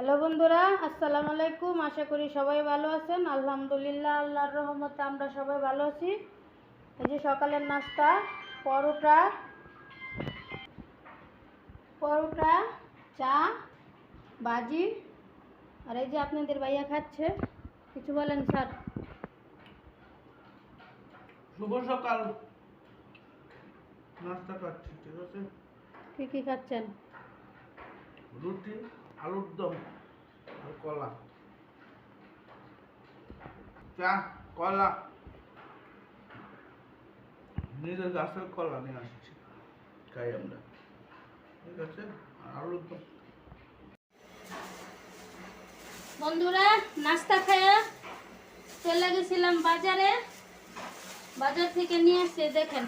Hello বন্ধুরা আসসালামু আলাইকুম। আশা করি সবাই ভালো আছেন। আলহামদুলিল্লাহ আল্লাহর রহমতে আমরা সবাই ভালো আছি। এই যে সকালের নাস্তা পরোটা পরোটা চা ভাজি আর এই যে আপনাদের ভাইয়া খাচ্ছে কিছু বলেন স্যার? শুভ সকাল। নাস্তা খাচ্ছি ঠিক আছে? কী কী খাচ্ছেন? রুটি। আলুর দম আর কলা। চা কলা। নিজের গাছের কলা নিয়ে আসছি। খাই আমরা। ঠিক আছে? আর আলুর দম। বন্ধুরা নাস্তা খায়া চলে গেছিলাম বাজারে। বাজার থেকে নিয়ে এসে দেখেন।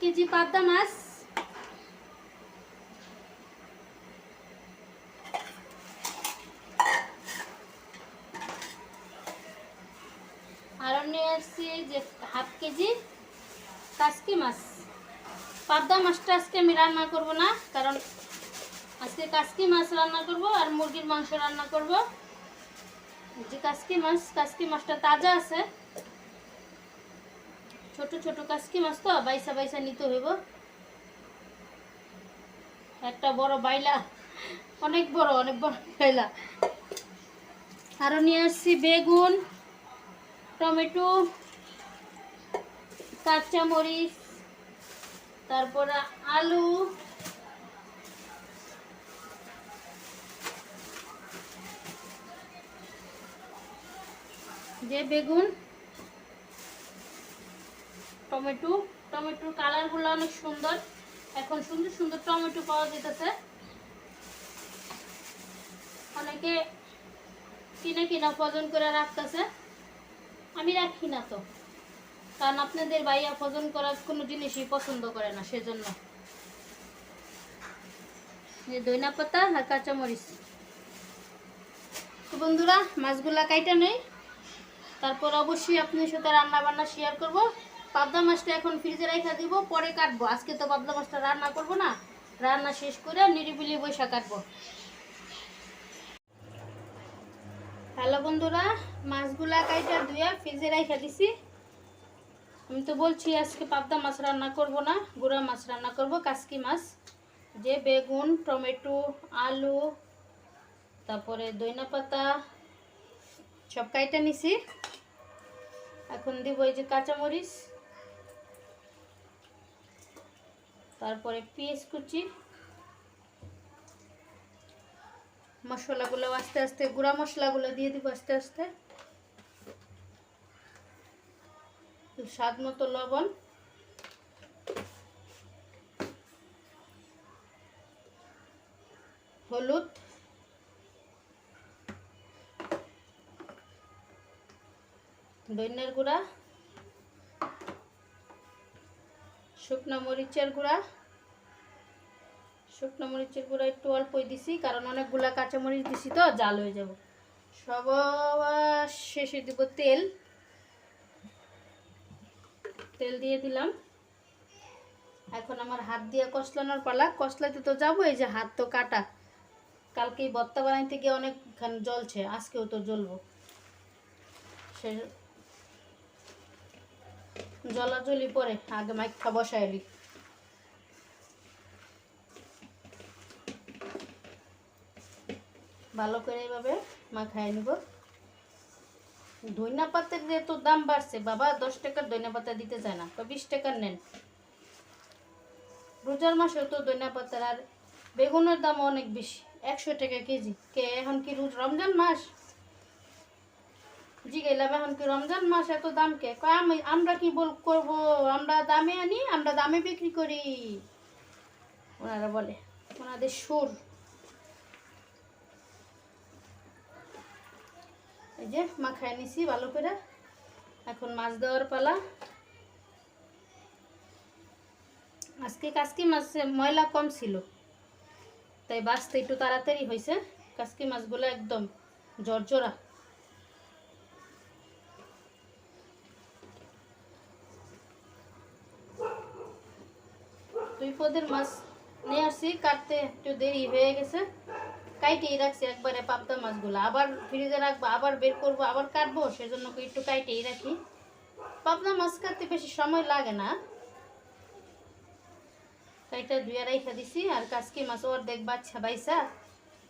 কেজি পাবদা মাছ। আরও নিয়ে এসছি যে হাফ কেজি কাসকি মাছ। পাবদা মাছটা আজকে আমি রান্না করব না, কারণ আজকে কাসকি মাছ রান্না করব আর মুরগির মাংস রান্না করব। যে কাসকি মাছ, কাসকি মাছটা তাজা আছে। ছোট ছোট কাসকি মাছ তো? বাইসা বাইসা নিতে হইব। একটা বড় বাইলা। অনেক বড় অনেক বড় বাইলা। আরও নিয়ে আসছি বেগুন, টমেটো কাঁচা মরিচ তারপরে আলু। যে বেগুন টমেটো। টমেটোর কালারগুলো অনেক সুন্দর। এখন সুন্দর সুন্দর টমেটো পাওয়া যেতেছে। অনেকে কিনে কিনা ফজন করে রাখতেছে। আমি রাখি না তো। কারণ আপনাদের ভাইয়া ফজন করার কোনো জিনিসই পছন্দ করে না, সেজন্য। দইনা পাতা আর কাঁচামরিচ। তো বন্ধুরা, মাছগুলা কাইটা নেই। তারপর অবশ্যই আপনার সাথে রান্না বান্না শেয়ার করব। পাবদা মাছটা এখন ফ্রিজে রেখে দিব, পরে কাটবো। আজকে তো পাবদা মাছটা রান্না করব না, রান্না শেষ করে নিরিবিলি বৈশা কাটবো। হ্যালো বন্ধুরা, মাছগুলা কাইটা ধুয়ে ফ্রিজে রেখে দিছি। আমি তো বলছি আজকে পাবদা মাছ রান্না করব না, গুঁড়া মাছ রান্না করব, কাসকি মাছ। যে বেগুন, টমেটো, আলু, তারপরে দইনা পাতা, সব কাইটা নিছি। এখন দিব এই যে কাঁচামরিচ। তারপরে পেঁয়াজ কুচি, মশলাগুলো আস্তে আস্তে, গুঁড়া মশলাগুলো দিয়ে দিব আস্তে আস্তে। স্বাদ মতো লবণ। হলুদ। দইনের গুঁড়া। শুকনো মরিচের গুঁড়া। শুকনো মরিচের গুঁড়া একটু অল্পই দিছি, কারণ অনেকগুলা কাঁচা মরিচ দিছি তো, জাল হয়ে যাব। সবার শেষে দিব তেল। তেল দিয়ে দিলাম। এখন আমার হাত দিয়ে কষলানোর পালা। কষলাতে তো যাব, এই যে হাত তো কাটা। কালকে এই বত্তা বানাইতে গিয়ে অনেকখান জ্বলছে, আজকেও তো জ্বলবো। সে জলাজলি পরে, আগে মাইকটা বসাইলি ভালো করে এইভাবে মাখায় নিব। ধইনা পাতার যে তো দাম বাড়ছে, বাবা দশ টাকার ধইনা পাতা দিতে চায় না, তো বিশ টাকার নেন। রোজার মাসেও তো ধইনা পাতার, আর বেগুনের দাম অনেক বেশি, একশো টাকা কেজি। কে, এখন কি রোজ রমজান মাস? জিগেলাম এখন কি রমজান মাস এত দাম কে? আমরা কি বল করব? আমরা দামে আনি, আমরা দামে বিক্রি করি। ওনারা বলে, ওনাদের সুর। এই যে, মাখায় নিছি ভালো করে। এখন মাছ দেওয়ার পালা। আজকে কাসকি মাছে ময়লা কম ছিল। তাই বাঁচতে একটু তাড়াতাড়ি হয়েছে কাসকি মাছগুলো একদম জর্জরা। দুই পদের মাছ নিয়ে আসছি, কাটতে একটু দেরি হয়ে গেছে। কাইটেই রাখছি একবারে পাবদা মাছগুলো। আবার ফ্রিজে রাখব, আবার বের করব, আবার কাটবো, সেজন্য একটু কাইটেই রাখি। পাবদা মাছ কাটতে বেশি সময় লাগে না। কাইটা ধুয়ে রাইখা দিছি, আর কাসকি মাছ অর্ধেক বাচ্চা বাইসা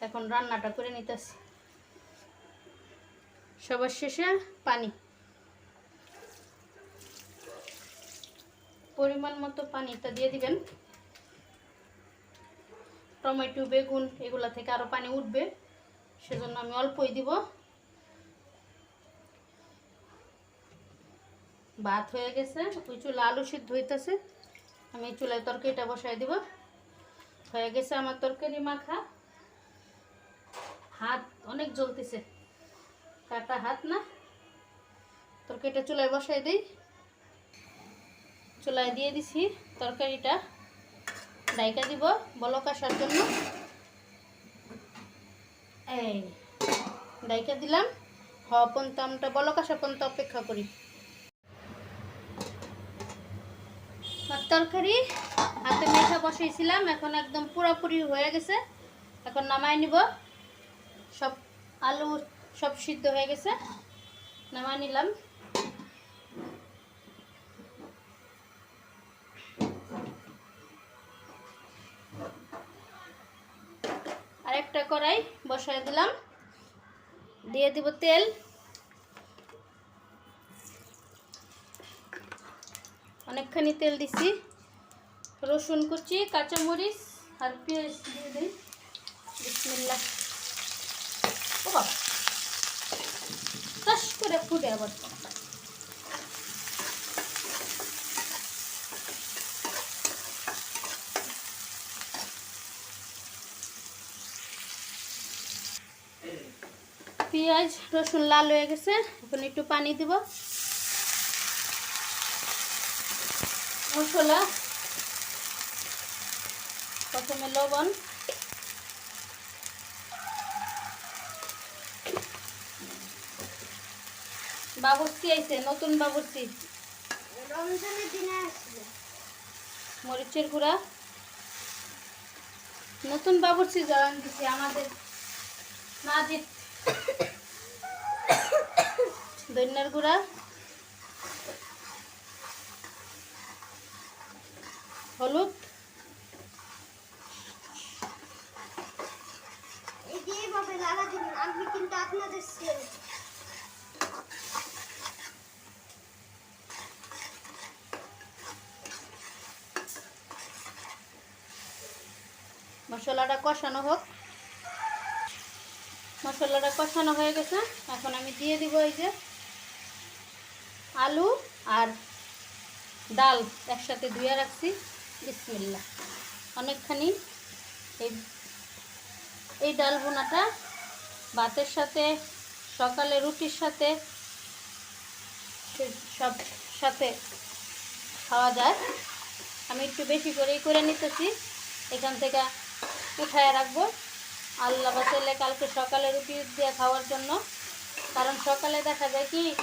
এখন রান্নাটা করে নিতেছি। সবার শেষে পানি। পরিমাণ মতো পানিটা দিয়ে দিবেন। টমেটো, বেগুন, এগুলা থেকে আরও পানি উঠবে। সেজন্য আমি অল্পই দিব। ভাত হয়ে গেছে, ওই চুলা আলু সিদ্ধ হইতেছে। আমি চুলায় তরকারিটা বসাই দিব। হয়ে গেছে আমার তরকারি মাখা। হাত অনেক জ্বলতেছে। কাটা হাত না। তরকারিটা চুলায় বসাই দিই। চুলায় দিয়ে দিছি তরকারিটা। ডাইকা দিব বলক আসার জন্য। এই ডাইকা দিলাম। হওয়া পর্যন্ত আমরা বলক আসা পর্যন্ত অপেক্ষা করি। তরকারি, হাতে মেখা বসাইছিলাম এখন একদম পুরোপুরি হয়ে গেছে। এখন নামাই নিব। সব আলু সব সিদ্ধ হয়ে গেছে। নামাই নিলাম। আরেকটা কড়াই বসায় দিলাম। দিয়ে দিব তেল। অনেকখানি তেল দিছি। রসুন কুচি, কাঁচামরিচ আর পেঁয়াজ দিয়ে দিই। বিসমিল্লাহ। ও বাবা করে ফুটে আবার পেঁয়াজ রসুন লাল হয়ে গেছে। এখন একটু পানি দিব। মশলা প্রথমে লবণ। বাবুর্চি আইছে নতুন বাবুর্চি। রমজানের দিনে আসলে মরিচের গুঁড়া। নতুন বাবুর্চি জ্বালান দিছে আমাদের নাজিদ দৈন্যার গুঁড়া। হলুদ। এইভাবে লাগা আমি কিন্তু আপনাদের মশলাটা কষানো হোক। মশলাটা কষানো হয়ে গেছে। এখন আমি দিয়ে দিব এই যে আলু আর ডাল একসাথে ধুয়ে রাখছি। বিসমিল্লা অনেকখানি এই এই ডাল বোনাটা ভাতের সাথে, সকালে রুটির সাথে, সব সাথে খাওয়া যায়। আমি একটু বেশি করেই করে নিতেছি। এখান থেকে উঠায় রাখব। আল্লাহ বাঁচাইলে কালকে সকালে রুটি দিয়ে খাওয়ার জন্য। কারণ সকালে দেখা যায় কি,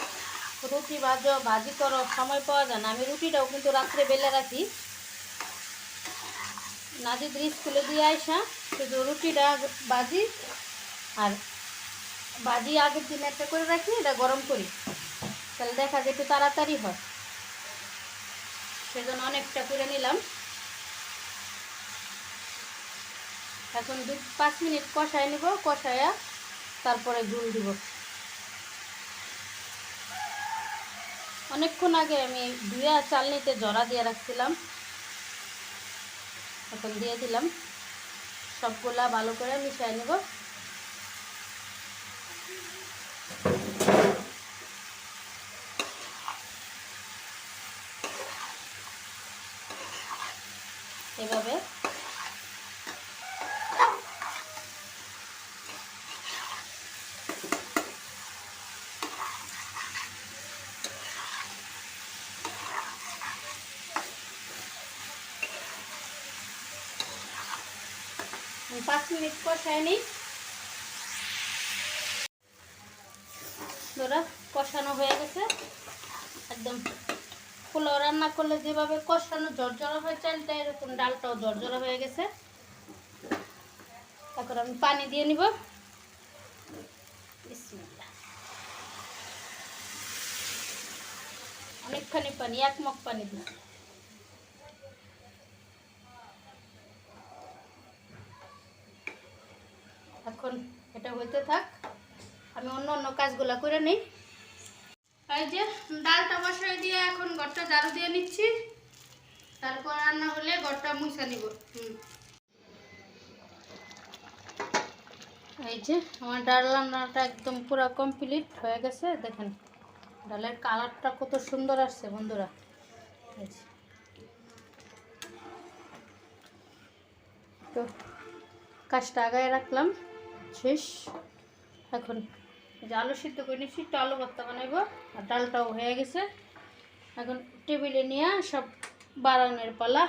রুটি ভাজো, ভাজি করো, সময় পাওয়া যায় না। আমি রুটিটাও কিন্তু রাত্রে বেলে রাখি। নাজিদের স্কুলে দিয়ে আইসা শুধু রুটিটা ভাজি আর ভাজি আগের দিন একটা করে রাখি, এটা গরম করি। তাহলে দেখা যায় একটু তাড়াতাড়ি হয়। সেজন্য অনেকটা করে নিলাম। এখন দু পাঁচ মিনিট কষায় নিব, কষায়া তারপরে ঝুল দিব। অনেকক্ষণ আগে আমি ধুয়া চালনিতে জড়া দিয়ে রাখছিলাম। এখন দিয়ে দিলাম। সবগুলা ভালো করে মিশিয়ে নেব। এভাবে পাঁচ মিনিট কষায় নিই। ধরা, কষানো হয়ে গেছে। একদম পোলাও রান্না করলে যেভাবে কষানো জর্জরা হয়ে, চালটা এরকম, ডালটাও জর্জরা হয়ে গেছে। এখন আমি পানি দিয়ে নিব। অনেকখানি পানি এক মগ পানি দিই এখন এটা হইতে থাক। আমি অন্য অন্য কাজগুলো করে নিই। এই যে, ডালটা বসাই দিয়ে এখন ঘরটা ঝাড়ু দিয়ে নিচ্ছি। তারপর রান্না হলে ঘরটা মুছা নিব। হুম। এই যে, আমার ডাল রান্নাটা একদম পুরো কমপ্লিট হয়ে গেছে। দেখেন, ডালের কালারটা কত সুন্দর আসছে বন্ধুরা। তো, কাজটা আগায় রাখলাম। শেষ। এখন যে আলু সিদ্ধ করে নিচ্ছি একটু আলু ভর্তা বানাবো আর ডালটাও হয়ে গেছে। এখন টেবিলে নিয়ে সব বাড়ানোর পালা